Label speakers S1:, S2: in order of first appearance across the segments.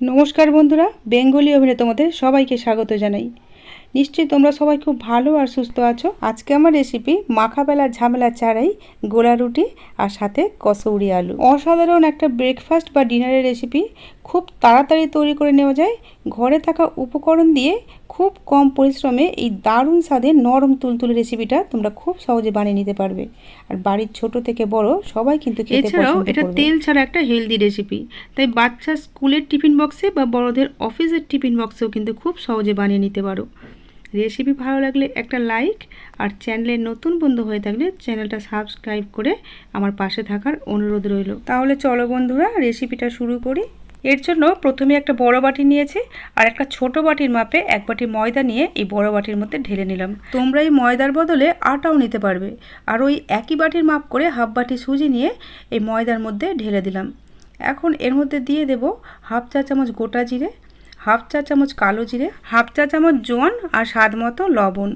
S1: নমস্কার বন্ধুরা, বেঙ্গলি অভিনে তোমাদের সবাইকে স্বাগত জানাই। নিশ্চয়ই তোমরা সবাই খুব ভালো আর সুস্থ আছো। আজকে আমার রেসিপি মাখাবেলা ঝামেলা ছাড়াই গোলা রুটি আর সাথে কসৌরি আলু। অসাধারণ একটা ব্রেকফাস্ট বা ডিনারের রেসিপি খুব তাড়াতাড়ি তৈরি করে নেওয়া যায়। ঘরে থাকা উপকরণ দিয়ে খুব কম পরিশ্রমে এই দারুণ স্বাদের নরম তুলতুলে রেসিপিটা তোমরা খুব সহজে বানিয়ে নিতে পারবে। আর বাড়ির ছোট থেকে বড় সবাই কিন্তু খেতে
S2: এছাড়াও এটা তেল ছাড়া একটা হেলদি রেসিপি তাই বাচ্চা স্কুলের টিফিন বক্সে বা বড়দের অফিসের টিফিন বক্সেও কিন্তু খুব সহজে বানিয়ে নিতে পারো। রেসিপি ভালো লাগলে একটা লাইক আর চ্যানেলের নতুন বন্ধু হয়ে থাকলে চ্যানেলটা সাবস্ক্রাইব করে আমার পাশে থাকার অনুরোধ রইল।
S1: তাহলে চলো বন্ধুরা রেসিপিটা শুরু করি। এর জন্য প্রথমে একটা বড় বাটি নিয়েছি আর একটা ছোট বাটির মাপে এক বাটি ময়দা নিয়ে এই বড় বাটির মধ্যে ঢেলে নিলাম। তোমরা এই ময়দার বদলে আটাও নিতে পারবে। আর ওই একই বাটির মাপ করে হাফ বাটি সুজি নিয়ে এই ময়দার মধ্যে ঢেলে দিলাম। এখন এর মধ্যে দিয়ে দেব হাফ চা চামচ গোটা জিরে, হাফ চা চামচ কালো জিরে, হাফ চা চামচ জোয়ান আর স্বাদ মতো লবণ।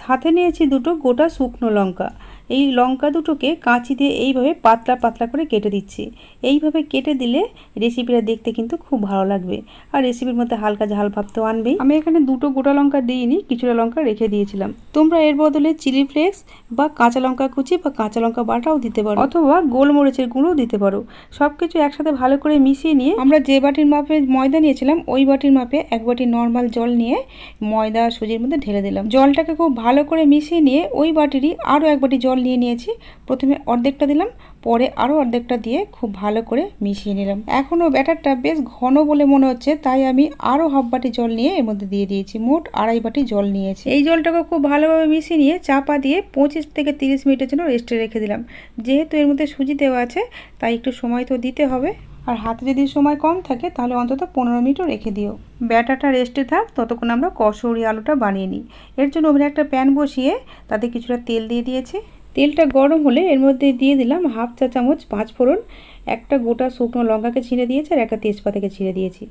S1: সাথে নিয়েছি দুটো গোটা শুকনো লঙ্কা। এই লঙ্কা দুটোকে কাঁচি দিয়ে এইভাবে পাতলা পাতলা করে কেটে দিচ্ছি। এইভাবে কেটে দিলে রেসিপিটা দেখতে কিন্তু খুব ভালো লাগবে। আর রেসিপির মধ্যে হালকা ঝাল ভাব তো আনবেই। আমি এখানে দুটো গোটা লঙ্কা দিইনি, কিছুটা লঙ্কা রেখে দিয়েছিলাম। তোমরা এর বদলে চিলি ফ্লেক্স বা কাঁচা লঙ্কা কুচি বা কাঁচা লঙ্কা বাটাও দিতে পারো। অথবা গোলমরিচের গুঁড়ো দিতে পারো। সব কিছু একসাথে ভালো করে মিশিয়ে নিয়ে আমরা যে বাটির মাপে ময়দা নিয়েছিলাম, ওই বাটির মাপে এক বাটি নর্মাল জল নিয়ে ময়দা সুজির মধ্যে ঢেলে দিলাম। জলটাকে খুব ভালো করে মিশিয়ে নিয়ে ওই বাটিরই আরও এক বাটি জল নিয়ে নিয়েছি। প্রথমে অর্ধেকটা দিলাম, পরে আরও অর্ধেকটা দিয়ে খুব ভালো করে মিশিয়ে নিলাম। এখনও ব্যাটারটা বেশ ঘন বলে মনে হচ্ছে, তাই আমি আরও হাফ বাটি জল নিয়ে এর মধ্যে দিয়ে দিয়েছি। মোট আড়াই বাটি জল নিয়েছি। এই জলটাকে খুব ভালোভাবে মিশিয়ে নিয়ে চাপা দিয়ে পঁচিশ থেকে তিরিশ মিনিটের জন্য রেস্টে রেখে দিলাম। যেহেতু এর মধ্যে সুজি দেওয়া আছে, তাই একটু সময় তো দিতে হবে। আর হাতে যদি সময় কম থাকে, তাহলে অন্তত পনেরো মিনিটও রেখে দিও। ব্যাটারটা রেস্টে থাক, ততক্ষণ আমরা কসৌরি আলুটা বানিয়ে নিই। এর জন্য ওখানে একটা প্যান বসিয়ে তাতে কিছুটা তেল দিয়ে দিয়েছি। তেলটা গরম হলে এর মধ্যে দিয়ে দিলাম হাফ চা চামচ পাঁচ ফোড়ন, একটা গোটা শুকনো লঙ্কাকে ছিঁড়ে দিয়েছি আর একটা তেজপাতাকে ছিঁড়ে দিয়েছি।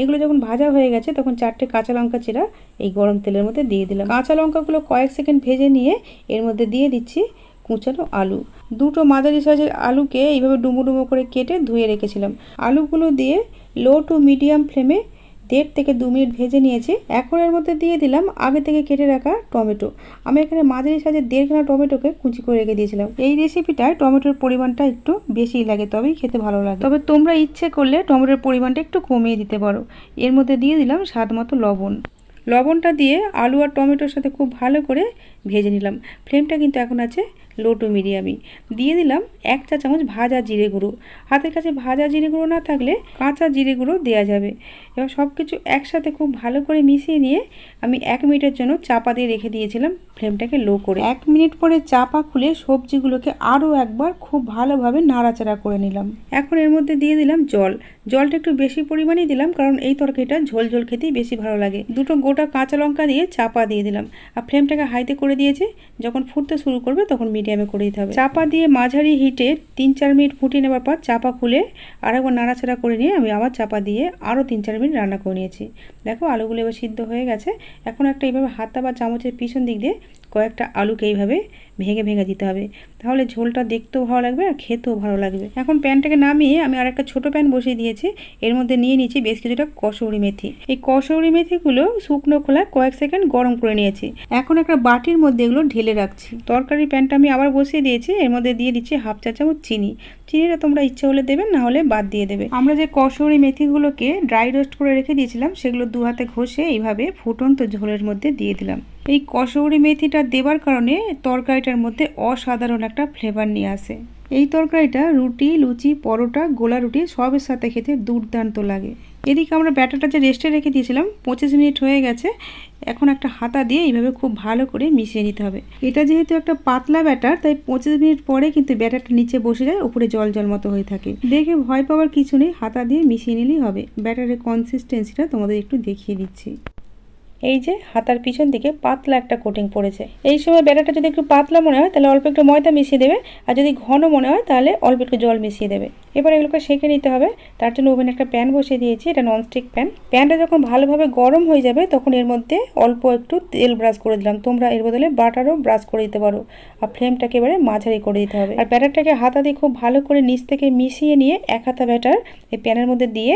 S1: এগুলো যখন ভাজা হয়ে গেছে তখন চারটে কাঁচা লঙ্কা চিরা এই গরম তেলের মধ্যে দিয়ে দিলাম। কাঁচা লঙ্কাগুলো কয়েক সেকেন্ড ভেজে নিয়ে এর মধ্যে দিয়ে দিচ্ছি কুচানো আলু। দুটো মাঝারি সাইজের আলুকে এইভাবে ডুমো ডুমো করে কেটে ধুয়ে রেখেছিলাম। আলুগুলো দিয়ে লো টু মিডিয়াম ফ্লেমে দেড় থেকে দু মিনিট ভেজে নিয়েছি। এখন এর মধ্যে দিয়ে দিলাম আগে থেকে কেটে রাখা টমেটো। আমি এখানে মাঝারি সাইজের দেড়খানা টমেটোকে কুচি করে রেখে দিয়েছিলাম। এই রেসিপিটায় টমেটোর পরিমাণটা একটু বেশিই লাগে, তবেই খেতে ভালো লাগে। তবে তোমরা ইচ্ছে করলে টমেটোর পরিমাণটা একটু কমিয়ে দিতে পারো। এর মধ্যে দিয়ে দিলাম স্বাদ মতো লবণ। লবণটা দিয়ে আলু আর টমেটোর সাথে খুব ভালো করে ভেজে নিলাম। ফ্লেমটা কিন্তু এখন আছে লো টু মিডিয়ামই। দিয়ে দিলাম এক চা চামচ ভাজা জিরে গুঁড়ো। হাতের কাছে ভাজা জিরে গুঁড়ো না থাকলে কাঁচা জিরে গুঁড়ো দেওয়া যাবে। এবার সব কিছু একসাথে খুব ভালো করে মিশিয়ে নিয়ে আমি এক মিনিটের জন্য চাপা দিয়ে রেখে দিয়েছিলাম। ফ্লেমটাকে লো করে এক মিনিট পরে চাপা খুলে সবজিগুলোকে আরও একবার খুব ভালোভাবে নাড়াচাড়া করে নিলাম। এখন এর মধ্যে দিয়ে দিলাম জল। জলটা একটু বেশি পরিমাণেই দিলাম কারণ এই তরকারিটা ঝোল ঝোল খেতেই বেশি ভালো লাগে। দুটো গোটা কাঁচা লঙ্কা দিয়ে চাপা দিয়ে দিলাম। আর ফ্লেমটাকে হাইতে করে দিয়েছি যখন ফুটতে শুরু করবে তখন মিডিয়ামে করে দিতে হবে। চাপা দিয়ে মাঝারি হিটে তিন চার মিনিট ফুটিয়ে নেবার পর চাপা খুলে আরেকবার নাড়াচাড়া করে নিয়ে আমি আবার চাপা দিয়ে আরও তিন চার মিনিট রান্না করে নিয়েছি। দেখো আলুগুলো এবার সিদ্ধ হয়ে গেছে। এখন একটা এইভাবে হাতা বা চামচের পিছন দিক দিয়ে কয়েকটা আলুকে এইভাবে ভেঙে ভেঙে দিতে হবে। তাহলে ঝোলটা দেখতেও ভালো লাগবে আর খেতেও ভালো লাগবে। এখন প্যানটাকে নামিয়ে আমি আর একটা ছোটো প্যান বসিয়ে দিয়েছি। এর মধ্যে নিয়ে নিয়েছি বেশ কিছুটা কসৌরি মেথি। এই কসৌরি মেথিগুলো শুকনো খোলা কয়েক সেকেন্ড গরম করে নিয়েছি। এখন একটা বাটির মধ্যে এগুলো ঢেলে রাখছি। তরকারি প্যানটা আমি আবার বসিয়ে দিয়েছি। এর মধ্যে দিয়ে দিচ্ছি হাফ চা চামচ চিনি। চিনিটা তোমরা ইচ্ছে হলে দেবে, না হলে বাদ দিয়ে দেবে। আমরা যে কসৌরি মেথিগুলোকে ড্রাই রোস্ট করে রেখে দিয়েছিলাম, সেগুলো দু হাতে ঘষে এইভাবে ফুটন্ত ঝোলের মধ্যে দিয়ে দিলাম। এই কসৌরি মেথিটা দেবার কারণে তরকারিটার মধ্যে অসাধারণ একটা ফ্লেভার নিয়ে আসে। এই তরকারিটা রুটি, লুচি, পরোটা, গোলা রুটি সবের সাথে খেতে দুর্দান্ত লাগে। এদিকে আমরা ব্যাটারটা যে রেস্টে রেখে দিয়েছিলাম, পঁচিশ মিনিট হয়ে গেছে। এখন একটা হাতা দিয়ে এইভাবে খুব ভালো করে মিশিয়ে নিতে হবে। এটা যেহেতু একটা পাতলা ব্যাটার, তাই পঁচিশ মিনিট পরে কিন্তু ব্যাটারটা নিচে বসে যায়, উপরে জল জল মতো হয়ে থাকে। দেখে ভয় পাওয়ার কিছু নেই, হাতা দিয়ে মিশিয়ে নিলেই হবে। ব্যাটারের কনসিস্টেন্সিটা তোমাদের একটু দেখিয়ে দিচ্ছি। এই যে হাতার পিছন দিকে পাতলা একটা কোটিং পড়েছে। এই সময় ব্যাটারটা যদি একটু পাতলা মনে হয়, তাহলে অল্প একটু ময়দা মিশিয়ে দেবে, আর যদি ঘন মনে হয়, তাহলে অল্প একটু জল মিশিয়ে দেবে। এবার এগুলোকে সেঁকে নিতে হবে। তার জন্য ওভেনে একটা প্যান বসিয়ে দিয়েছি, এটা ননস্টিক প্যান। প্যানটা যখন ভালোভাবে গরম হয়ে যাবে, তখন এর মধ্যে অল্প একটু তেল ব্রাশ করে দিলাম। তোমরা এর বদলে বাটারও ব্রাশ করে দিতে পারো, আর ফ্লেমটাকে এবারে মাঝারি করে দিতে হবে। আর ব্যাটারটাকে হাতা দিয়ে খুব ভালো করে নিচ থেকে মিশিয়ে নিয়ে এক হাতা ব্যাটার এই প্যানের মধ্যে দিয়ে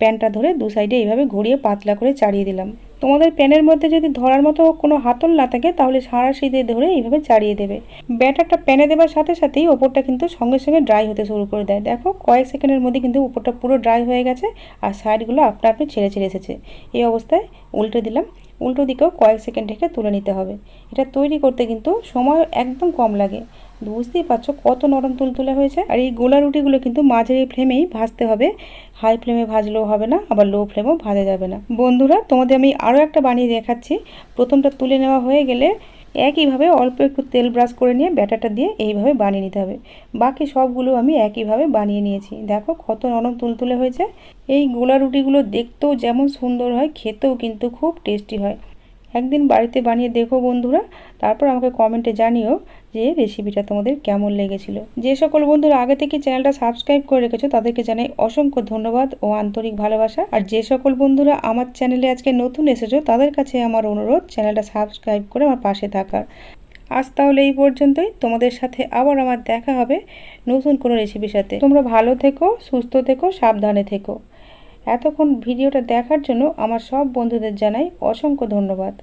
S1: প্যানটা ধরে দু সাইডে এইভাবে ঘুরিয়ে পাতলা করে চাড়িয়ে দিলাম। তোমাদের প্যানের মধ্যে যদি ধরার মতো কোনো হাতল না থাকে, তাহলে সারা শীতে ধরে এইভাবে চাড়িয়ে দেবে। ব্যাটারটা প্যানে দেওয়ার সাথে সাথেই ওপরটা কিন্তু সঙ্গে সঙ্গে ড্রাই হতে শুরু করে দেয়। দেখো, কয়েক সেকেন্ডের মধ্যে কিন্তু উপরটা পুরো ড্রাই হয়ে গেছে আর সাইডগুলো আপনা আপনি ছেড়ে ছেড়ে এসেছে। এই অবস্থায় উল্টে দিলাম। উল্টো দিকেও কয়েক সেকেন্ড রেখে তুলে নিতে হবে। এটা তৈরি করতে কিন্তু সময় একদম কম লাগে। বুঝতেই পারছ কত নরম তুলতুলে হয়েছে। আর এই গোলা রুটিগুলো কিন্তু মাঝারি ফ্লেমেই ভাজতে হবে। হাই ফ্লেমে ভাজলেও হবে না, আবার লো ফ্লেমেও ভাজা যাবে না। বন্ধুরা, তোমাদের আমি আরও একটা বানিয়ে দেখাচ্ছি। প্রথমটা তুলে নেওয়া হয়ে গেলে একইভাবে অল্প একটু তেল ব্রাশ করে নিয়ে ব্যাটারটা দিয়ে এইভাবে বানিয়ে নিতে হবে। বাকি সবগুলো আমি একইভাবে বানিয়ে নিয়েছি। দেখো কত নরম তুলতুলে হয়েছে। এই গোলা রুটিগুলো দেখতেও যেমন সুন্দর হয়, খেতেও কিন্তু খুব টেস্টি হয়। একদিন বাড়িতে বানিয়ে দেখো বন্ধুরা, তারপর আমাকে কমেন্টে জানিও যে রেসিপিটা তোমাদের কেমন লেগেছিল। যে সকল বন্ধুরা আগে থেকে চ্যানেলটা সাবস্ক্রাইব করে রেখেছো, তাদেরকে জানাই অসংখ্য ধন্যবাদ ও আন্তরিক ভালোবাসা। আর যে সকল বন্ধুরা আমার চ্যানেলে আজকে নতুন এসেছ, তাদের কাছে আমার অনুরোধ চ্যানেলটা সাবস্ক্রাইব করে আমার পাশে থাকার আজ তাহলে এই পর্যন্তই, তোমাদের সাথে আবার আমার দেখা হবে নতুন কোনো রেসিপির সাথে। তোমরা ভালো থেকো, সুস্থ থেকো, সাবধানে থেকো। এতক্ষণ ভিডিওটা দেখার জন্য আমার সব বন্ধুদের জানাই অসংখ্য ধন্যবাদ।